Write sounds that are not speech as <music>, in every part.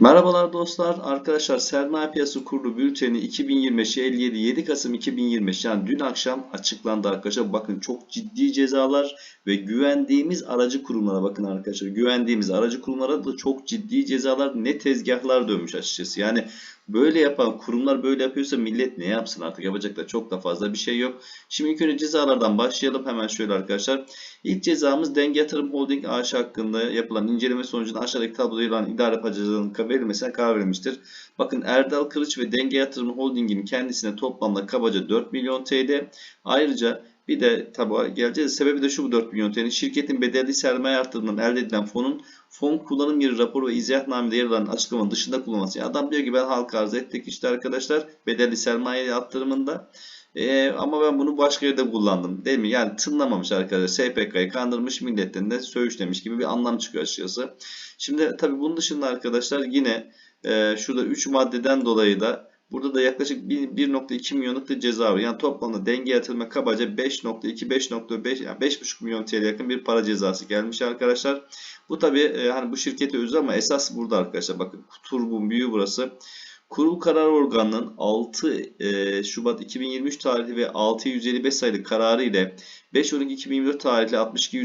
Merhabalar dostlar. Arkadaşlar Sermaye Piyasası Kurulu bülteni 2025 57 7 Kasım 2025 yani dün akşam açıklandı arkadaşlar. Bakın çok ciddi cezalar ve güvendiğimiz aracı kurumlara bakın arkadaşlar. Güvendiğimiz aracı kurumlara da çok ciddi cezalar ne tezgahlar dönmüş açıkçası. Yani böyle yapan kurumlar böyle yapıyorsa millet ne yapsın artık yapacak da çok da fazla bir şey yok. Şimdi ilk önce cezalardan başlayalım hemen şöyle arkadaşlar. İlk cezamız Denge Yatırım Holding AŞ hakkında yapılan inceleme sonucunda aşağıdaki tabloda yer alan idare paycılığının verilmesine karar verilmiştir. Bakın Erdal Kılıç ve Denge Yatırım Holding'in kendisine toplamda kabaca 4 milyon TL. Ayrıca bir de tabi geleceğiz. Sebebi de şu bu 4 milyon TL. Şirketin bedelli sermaye artırımından elde edilen fonun fon kullanım yeri raporu ve izahnamede yer alan açıklamanın dışında kullanılması. Yani adam diyor ki ben halka arz ettik işte arkadaşlar bedelli sermaye artırımında. Ee, ama ben bunu başka yerde kullandım. Değil mi? Yani tınlamamış arkadaşlar. SPK'yı kandırmış milletten de söğüşlemiş gibi bir anlam çıkıyor açıkçası. Şimdi tabii bunun dışında arkadaşlar yine e, şurada 3 maddeden dolayı da burada da yaklaşık 1.2 milyonluk da ceza var. Yani toplamda denge yatırma kabaca 5.2 5.5 yani 5.5 milyon TL yakın bir para cezası gelmiş arkadaşlar. Bu tabii e, hani bu şirkete özel ama esas burada arkadaşlar. Bakın turbun büyüğü burası. Kurul karar organının 6 e, Şubat 2023 tarihli ve 6155 sayılı kararı ile 5 Aralık 2024 tarihli 62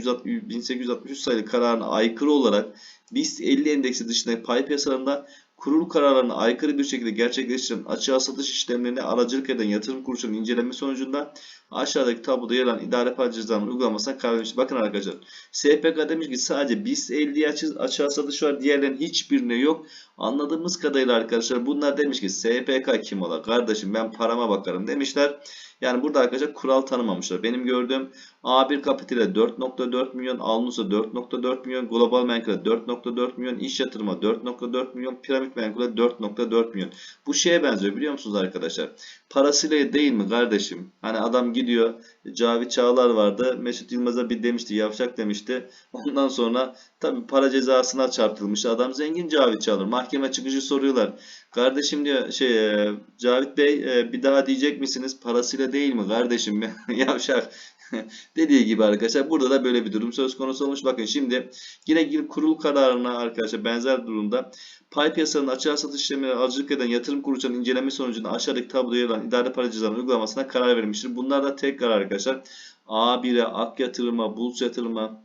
1863 sayılı kararına aykırı olarak BIST 50 endeksi dışındaki pay piyasalarında kurul kararlarına aykırı bir şekilde gerçekleştirilen açığa satış işlemlerine aracılık eden yatırım kuruluşlarının inceleme sonucunda aşağıdaki tabloda yer alan idare pay cezalarının uygulamasına karar. Bakın arkadaşlar SPK demiş ki sadece BIST 50 açı, açığa satış var diğerlerinin hiçbirine yok. Anladığımız kadarıyla arkadaşlar bunlar demiş ki SPK kim ola kardeşim ben parama bakarım demişler. Yani burada arkadaşlar kural tanımamışlar. Benim gördüğüm A1 Capital'e 4.4 milyon, Alnus'a 4.4 milyon, Global Menkul'e 4.4 milyon, iş yatırıma 4.4 milyon, Piramit Menkul'e 4.4 milyon. Bu şeye benziyor biliyor musunuz arkadaşlar? Parasıyla değil mi kardeşim? Hani adam gidiyor, Cavit Çağlar vardı, Mesut Yılmaz'a bir demişti, yavşak demişti. Ondan sonra tabi para cezasına çarptırılmış. Adam zengin Cavit Çağlar. Mahkeme çıkışı soruyorlar. Kardeşim diyor şey e, Cavit Bey e, bir daha diyecek misiniz? Parasıyla değil mi kardeşim? <laughs> Yavşak. <laughs> Dediği gibi arkadaşlar burada da böyle bir durum söz konusu olmuş. Bakın şimdi yine kurul kararına arkadaşlar benzer durumda pay piyasalarının açığa satış işlemleri aracılık eden yatırım kuruluşlarının inceleme sonucunda aşağıdaki tabloda yer alan idare para cezalarının uygulamasına karar verilmiştir. Bunlar da tekrar arkadaşlar A1'e, Ak yatırıma, Buls yatırıma,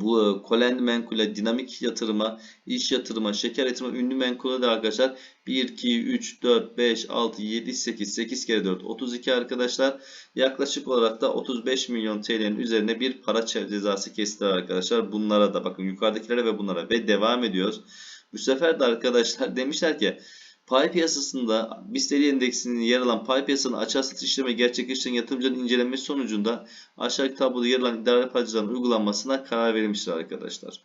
bu e, kolendi menkule, dinamik yatırıma, iş yatırıma, şeker yatırıma, ünlü menkule de arkadaşlar 1, 2, 3, 4, 5, 6, 7, 8, 8 kere 4, 32 arkadaşlar. Yaklaşık olarak da 35 milyon TL'nin üzerine bir para cezası kestiler arkadaşlar. Bunlara da bakın yukarıdakilere ve bunlara ve devam ediyoruz. Bu sefer de arkadaşlar <laughs> demişler ki Pay piyasasında BIST endeksinin yer alan pay piyasanın açığa satış işlemi gerçekleştiren yatırımcının incelenmesi sonucunda aşağıdaki tabloda yer alan idare paycıların uygulanmasına karar verilmiştir arkadaşlar.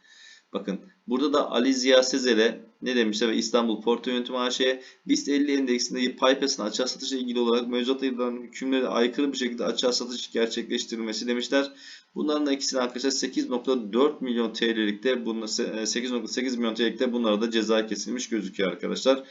Bakın burada da Ali Ziya Sezer'e ne demişler ve İstanbul Portföy Yönetimi AŞ'ye BIST 50 endeksindeki pay piyasasının açığa satışla ilgili olarak mevzuat ayırılan hükümlere aykırı bir şekilde açığa satış gerçekleştirilmesi demişler. Bunların da ikisini arkadaşlar 8.4 milyon TL'likte 8.8 milyon TL'likte bunlara da ceza kesilmiş gözüküyor arkadaşlar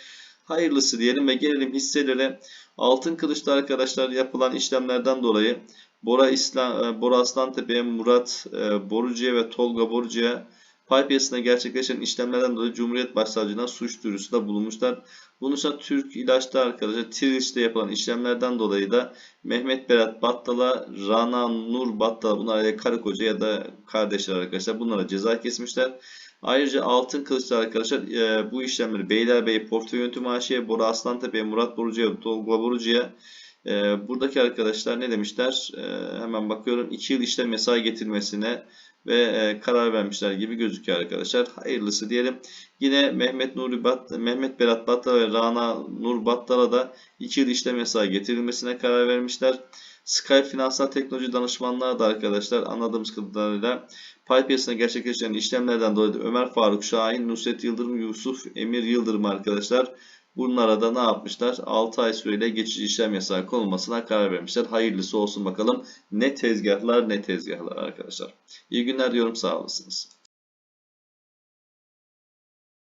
hayırlısı diyelim ve gelelim hisselere. Altın kılıçta arkadaşlar yapılan işlemlerden dolayı Bora, İslam, e, Bora Aslantepe'ye, Murat e, Borucu'ya ve Tolga Borucu'ya pay piyasasında gerçekleşen işlemlerden dolayı Cumhuriyet Başsavcılığına suç duyurusunda bulunmuşlar. Bunun dışında Türk ilaçta arkadaşlar Tiriş'te yapılan işlemlerden dolayı da Mehmet Berat Battal'a, Rana Nur Battal bunlar karı koca ya da kardeşler arkadaşlar bunlara ceza kesmişler. Ayrıca altın kılıçlı arkadaşlar e, bu işlemleri Beylerbeyi Portföy Yönetimi AŞ'ye, Bora Aslantepe, Murat Borucu'ya, Tolga Borucu'ya e, buradaki arkadaşlar ne demişler? E, hemen bakıyorum 2 yıl işlem yasağı getirmesine ve e, karar vermişler gibi gözüküyor arkadaşlar. Hayırlısı diyelim. Yine Mehmet Nuri Bat, Mehmet Berat Battal ve Rana Nur Battal'a da 2 yıl işlem yasağı getirilmesine karar vermişler. Skype Finansal Teknoloji Danışmanlığı da arkadaşlar anladığımız kadarıyla pay piyasasına gerçekleşen işlemlerden dolayı Ömer Faruk Şahin, Nusret Yıldırım, Yusuf Emir Yıldırım arkadaşlar bunlara da ne yapmışlar? 6 ay süreyle geçici işlem yasağı konulmasına karar vermişler. Hayırlısı olsun bakalım. Ne tezgahlar ne tezgahlar arkadaşlar. İyi günler diyorum sağ olasınız.